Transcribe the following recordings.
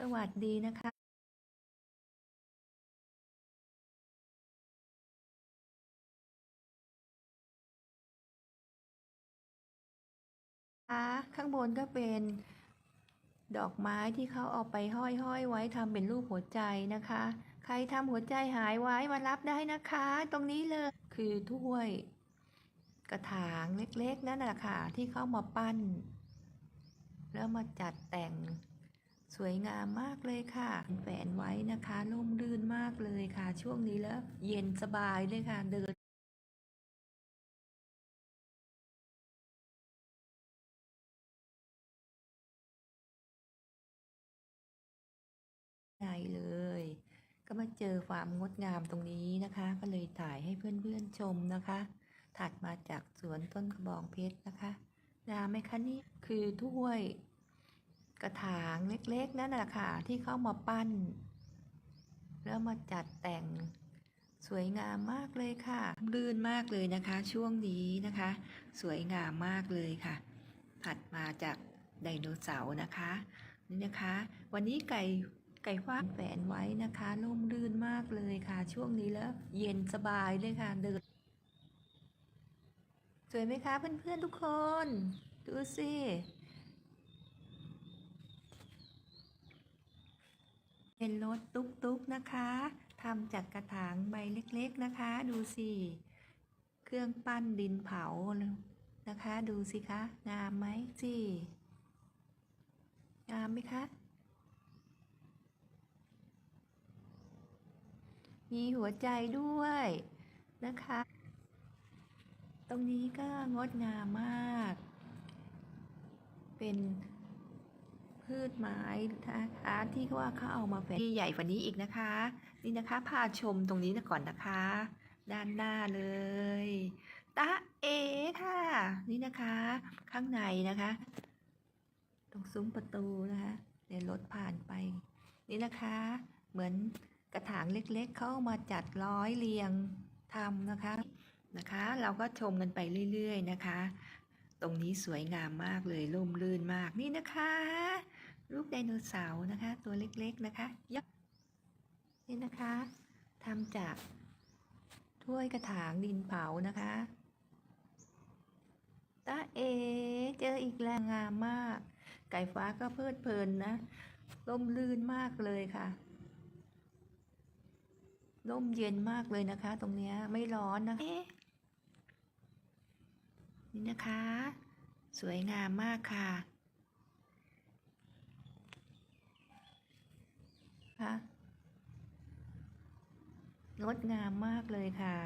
สวัสดีนะคะข้างบนก็เป็นดอกไม้ที่เขาเอาไปห้อยห้อยไว้ทำเป็นรูปหัวใจนะคะ ใครทำหัวใจหายไว้มารับได้นะคะ ตรงนี้เลยคือถ้วย กระถางเล็กๆนั่นแหละค่ะที่เขามาปั้น แล้วมาจัดแต่ง สวยงามมากเลยค่ะแฝนไว้นะคะร่มรื่นมากเลยค่ะ ช่วงนี้แล้ว เย็นสบายเลยค่ะเดินใจเลยก็มาเจอความงดงามตรงนี้นะคะ ก็เลยถ่ายให้เพื่อนๆชมนะคะ ถัดมาจากสวนต้นกระบองเพชรนะคะงามไหมคะนี่คือถ้วย กระถางเล็กๆ นั่นแหละค่ะ ที่เขามาปั้น แล้วมาจัดแต่งสวยงามมากเลยค่ะลื่นมากเลยนะคะ ช่วงนี้นะคะ สวยงามมากเลยค่ะ ถัดมาจากไดโนเสาร์นะคะนี่นะคะ วันนี้ไก่ไก่ฟ้าแฝนไว้นะคะร่มรื่นมากเลยค่ะ ช่วงนี้แล้วเย็นสบายเลยค่ะเดินสวยไหมคะเพื่อนๆทุกคน ดูสิ เป็นรถตุ๊กๆนะคะทำจากกระถางใบเล็กๆนะคะ ดูสิ เครื่องปั้นดินเผานะคะ ดูสิคะ งามไหมสิงามไหมคะ มีหัวใจด้วยนะคะ ตรงนี้ก็งดงามมาก เป็น พืชไม้นะคะที่ว่าเขาเอามาแฝงที่ใหญ่กว่านี้อีกนะคะ นี่นะคะพาชมตรงนี้ก่อนนะคะ ด้านหน้าเลยตาเอค่ะ นี่นะคะ ข้างในนะคะ ตรงซุ้มประตูนะคะเดี๋ยวรถผ่านไป นี่นะคะ เหมือนกระถางเล็กๆ เขาเอามาจัดร้อยเรียงทำนะคะนะคะ เราก็ชมกันไปเรื่อย ๆ นะคะ ตรงนี้สวยงามมากเลยร่มรื่นมากนี่นะคะ รูปไดโนเสาร์นะคะ ตัวเล็กๆนะคะยักษ์นี่นะคะทำจากถ้วยกระถางดินเผานะคะตาเอเจออีกแรงงามมาก ไก่ฟ้าก็เพลิดเพลินนะร่มรื่นมากเลยค่ะร่มเย็นมากเลยนะคะ ตรงเนี้ยไม่ร้อนนะเอ๊ะนี่นะคะ สวยงามมากค่ะ คะ งดงามมากเลยค่ะ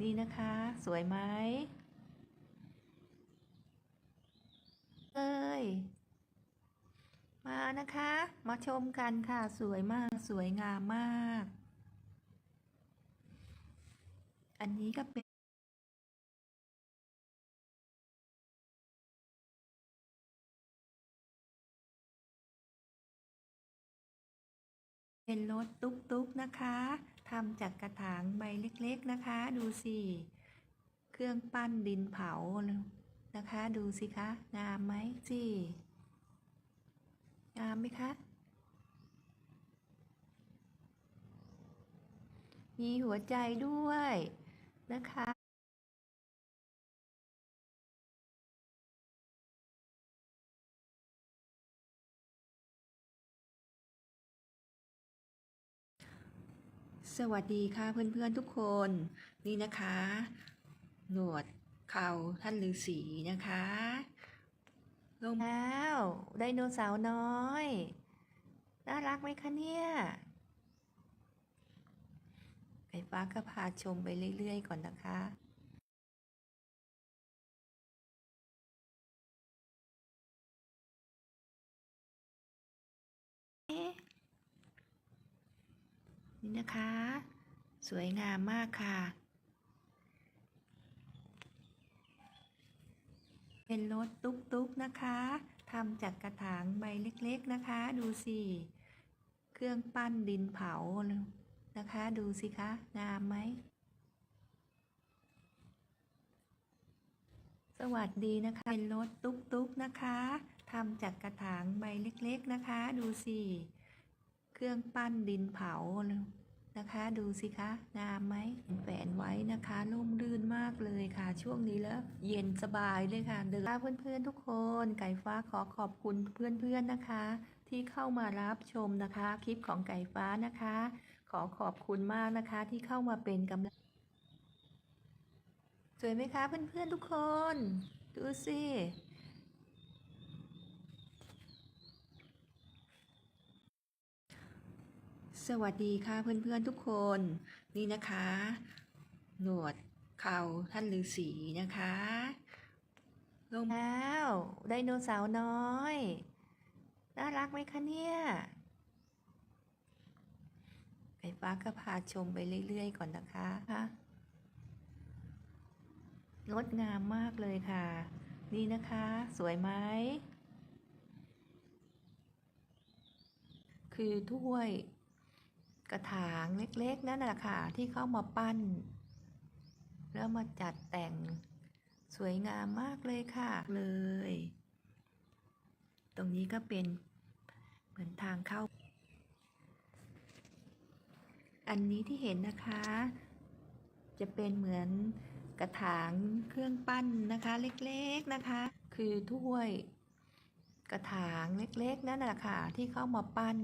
นี่นะคะ สวยไหมเอ้ยมานะคะ มาชมกันค่ะ สวยมาก สวยงามมาก อันนี้ก็เป็น เป็นรถตุ๊กๆนะคะทำจากกระถางใบเล็กๆนะคะ ดูสิ เครื่องปั้นดินเผานะคะ ดูสิคะ งามไหมสิงามไหมคะ มีหัวใจด้วยนะคะ สวัสดีค่ะเพื่อนๆทุกคนนี่นะคะ หนวดเขาท่านฤาษีนะคะลงแล้วไดโนเสาร์น้อยน่ารักไหมคะเนี่ยไอ้ฟ้าก็พาชมไปเรื่อยๆก่อนนะคะ เอ๊ะนี่นะคะ สวยงามมากค่ะ เป็นรถตุ๊กๆนะคะทำจากกระถางใบเล็กๆนะคะ ดูสิ เครื่องปั้นดินเผานะคะ ดูสิคะ งามไหม สวัสดีนะคะ เป็นรถตุ๊กๆนะคะทำจากกระถางใบเล็กๆนะคะ ดูสิ เครื่องปั้นดินเผา นะคะดูสิคะงามไหมแฝนไว้นะคะร่มรื่นมากเลยค่ะ ช่วงนี้แล้ว เย็นสบายเลยค่ะเดินเพื่อนๆทุกคน ไก่ฟ้าขอขอบคุณเพื่อนๆนะคะ ที่เข้ามารับชมนะคะ คลิปของไก่ฟ้านะคะ ขอขอบคุณมากนะคะที่เข้ามาเป็นกำลังสวยไหมคะเพื่อนๆทุกคน ดูสิ สวัสดีค่ะเพื่อนๆทุกคนนี่นะคะ หนวดเข่าท่านฤาษีนะคะลงแล้วไดโนเสาร์น้อยน่ารักไหมคะเนี่ยไอ้ฟ้าก็พาชมไปเรื่อยๆก่อนนะคะงดงามมากเลยค่ะ นี่นะคะ สวยไหมคือถ้วย กระถางเล็กๆ นั่นแหละค่ะ ที่เขามาปั้น แล้วมาจัดแต่งสวยงามมากเลยค่ะเลย ตรงนี้ก็เป็นเหมือนทางเข้า อันนี้ที่เห็นนะคะ จะเป็นเหมือนกระถางเครื่องปั้นนะคะ เล็กๆนะคะ คือถ้วยกระถางเล็กๆ นั่นแหละค่ะ ที่เขามาปั้น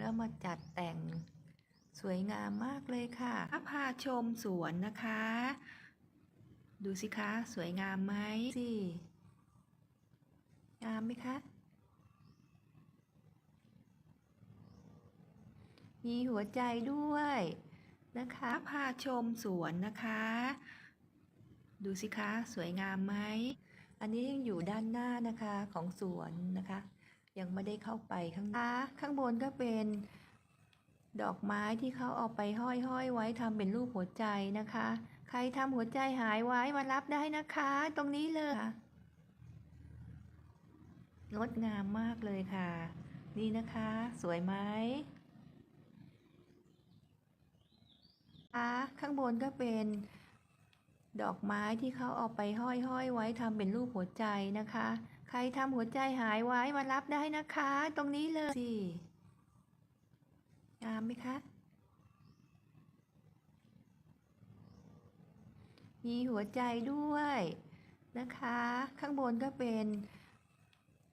แล้วมาจัดแต่งสวยงามมากเลยค่ะพาชมสวนนะคะ ดูสิคะ สวยงามไหมสิงามไหมคะ มีหัวใจด้วยนะคะพาชมสวนนะคะ ดูสิคะ สวยงามไหม อันนี้ยังอยู่ด้านหน้านะคะของสวนนะคะ ยังไม่ได้เข้าไปข้างหน้าข้างบนก็เป็นดอกไม้ที่เขาเอาไปห้อยห้อยๆไว้ทำเป็นรูปหัวใจนะคะ ใครทำหัวใจหายไว้มารับได้นะคะ ตรงนี้เลยงดงามมากเลยค่ะ นี่นะคะ สวยไหมคะข้างบนก็เป็น ดอกไม้ที่เขาเอาไปห้อยห้อยๆไว้ทำเป็นรูปหัวใจนะคะ ใครทำหัวใจหายไว้มารับได้นะคะ ตรงนี้เลยสิงามไหมคะ มีหัวใจด้วยนะคะ ข้างบนก็เป็น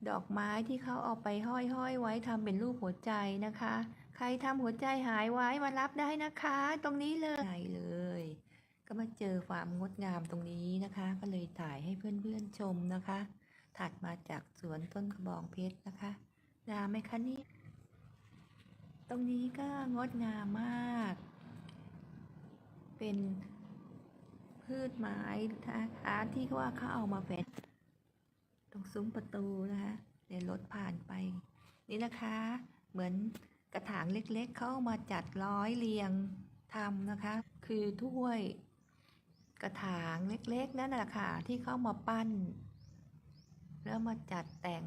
ดอกไม้ที่เขาเอาไปห้อยห้อยๆไว้ทำเป็นรูปหัวใจนะคะ ใครทำหัวใจหายไว้มารับได้นะคะ ตรงนี้เลยใช่เลย ก็มาเจอความงดงามตรงนี้นะคะ ก็เลยถ่ายให้เพื่อนๆชมนะคะ ถัดมาจากสวนต้นกระบองเพชรนะคะงามไหมคะนี่ตรงนี้ก็งดงามมาก เป็นพืชไม้นะคะที่ว่าเขาเอามาเป็นตรงซุ้มประตูนะคะเดี๋ยวรถผ่านไป นี่นะคะ เหมือนกระถางเล็กๆ เขามาจัดร้อยเรียงทำนะคะ คือถ้วย กระถางเล็กๆ นั่นแหละค่ะ ที่เขามาปั้น แล้วมาจัดแต่ง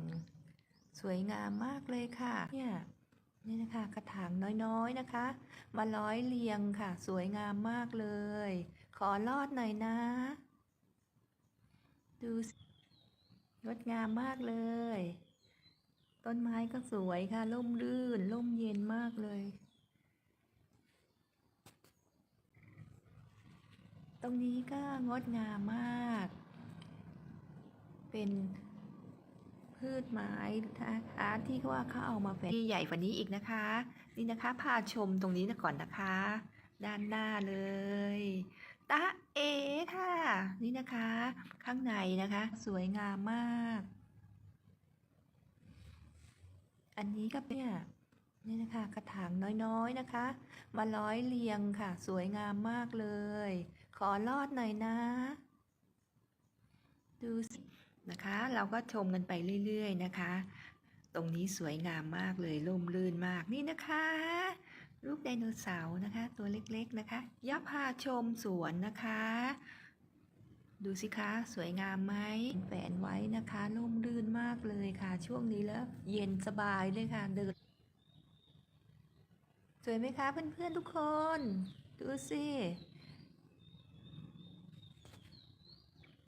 สวยงามมากเลยค่ะ เนี่ยนี่นะคะกระถางน้อยๆนะคะ มาร้อยเรียงค่ะ สวยงามมากเลย ขอลอดหน่อยนะ ดูงดงามมากเลย ต้นไม้ก็สวยค่ะ ร่มรื่น ร่มเย็นมากเลย ตรงนี้ก็งดงามมาก เป็นพืชไม้นะคะที่ว่าเขาเอามาเป็นที่ใหญ่กว่านี้อีกนะคะ นี่นะคะพาชมตรงนี้ก่อนนะคะ ด้านหน้าเลยตาเอค่ะ นี่นะคะ ข้างในนะคะ สวยงามมาก อันนี้ก็เป็นเนี่ยนี่นะคะ กระถางน้อยๆนะคะ มาร้อยเรียงค่ะ สวยงามมากเลย ขอลอดหน่อยนะ ดูสินะคะ เราก็ชมกันไปเรื่อย ๆ นะคะ ตรงนี้สวยงามมากเลยร่มรื่นมากนี่นะคะ รูปไดโนเสาร์นะคะ ตัวเล็กๆนะคะยับพาชมสวนนะคะ ดูสิคะ สวยงามไหมแฝนไว้นะคะร่มรื่นมากเลยค่ะ ช่วงนี้แล้ว เย็นสบายเลยค่ะเดินสวยไหมคะเพื่อนๆทุกคน ดูสิ